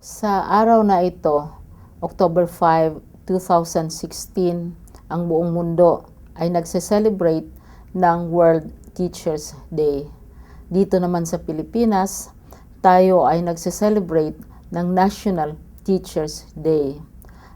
Sa araw na ito, October 5, 2016, ang buong mundo ay nagse-celebrate ng World Teachers Day. Dito naman sa Pilipinas, tayo ay nagse-celebrate ng National Teachers Day.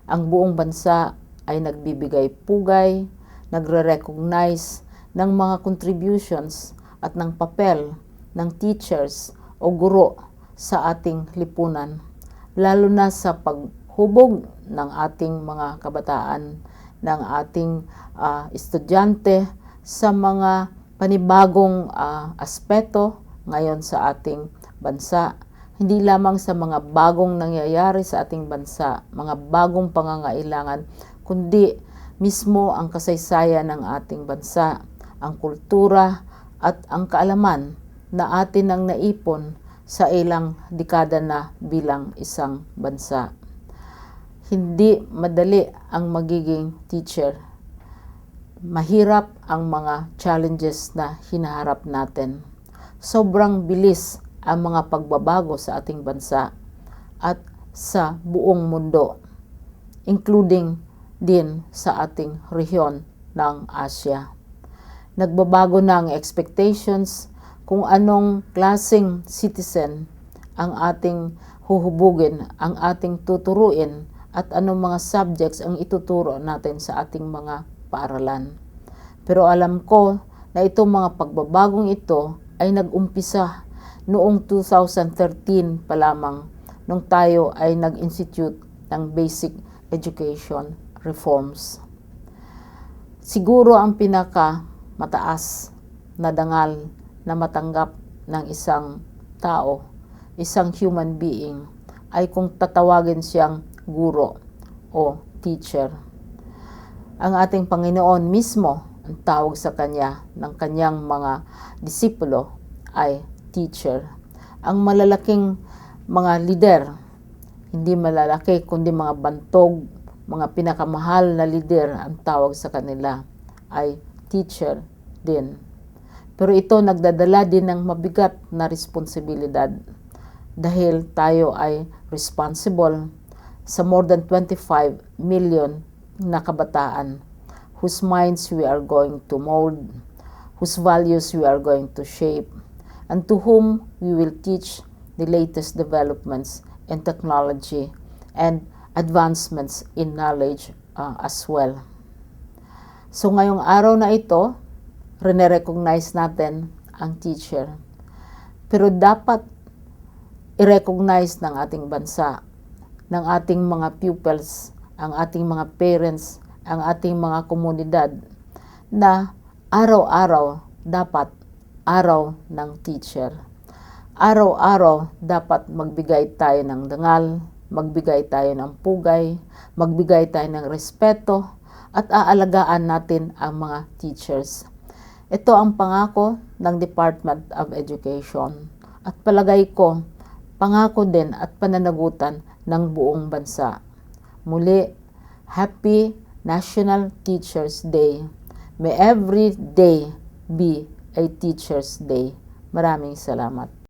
Ang buong bansa ay nagbibigay pugay, nagre-recognize ng mga contributions at ng papel ng teachers o guro sa ating lipunan, lalo na sa paghubog ng ating mga kabataan, ng ating ah, estudyante sa mga panibagong ah, aspeto ngayon sa ating bansa. Hindi lamang sa mga bagong nangyayari sa ating bansa, mga bagong pangangailangan, kundi mismo ang kasaysayan ng ating bansa, ang kultura at ang kaalaman na atin ang naipon sa ilang dekada na bilang isang bansa. Hindi madali ang magiging teacher. Mahirap ang mga challenges na hinaharap natin. Sobrang bilis ang mga pagbabago sa ating bansa at sa buong mundo, including din sa ating rehiyon ng Asia. Nagbabago na ang expectations kung anong klaseng citizen ang ating huhubugin, ang ating tuturuin, at anong mga subjects ang ituturo natin sa ating mga paaralan. Pero alam ko na itong mga pagbabagong ito ay nag-umpisa noong 2013 pa lamang nung tayo ay nag-institute ng basic education reforms. Siguro ang pinaka mataas na dangal na matanggap ng isang tao, isang human being, ay kung tatawagin siyang guro o teacher. Ang ating Panginoon mismo, ang tawag sa kanya ng kanyang mga disipulo ay teacher. Ang malalaking mga lider, hindi malalaki kundi mga bantog, mga pinakamahal na lider ang tawag sa kanila ay teacher din. Pero ito nagdadala din ng mabigat na responsibilidad dahil tayo ay responsible sa more than 25 million na kabataan whose minds we are going to mold, whose values we are going to shape, and to whom we will teach the latest developments in technology and advancements in knowledge uh, as well. So ngayong araw na ito, rene-recognize natin ang teacher. Pero dapat i-recognize ng ating bansa ng ating mga pupils, ang ating mga parents, ang ating mga komunidad na araw-araw dapat araw ng teacher. Araw-araw dapat magbigay tayo ng dangal, magbigay tayo ng pugay, magbigay tayo ng respeto, at aalagaan natin ang mga teachers. Ito ang pangako ng Department of Education. At palagay ko, pangako din at pananagutan ng buong bansa. Muli, Happy National Teachers Day. May every day be a Teachers Day. Maraming salamat.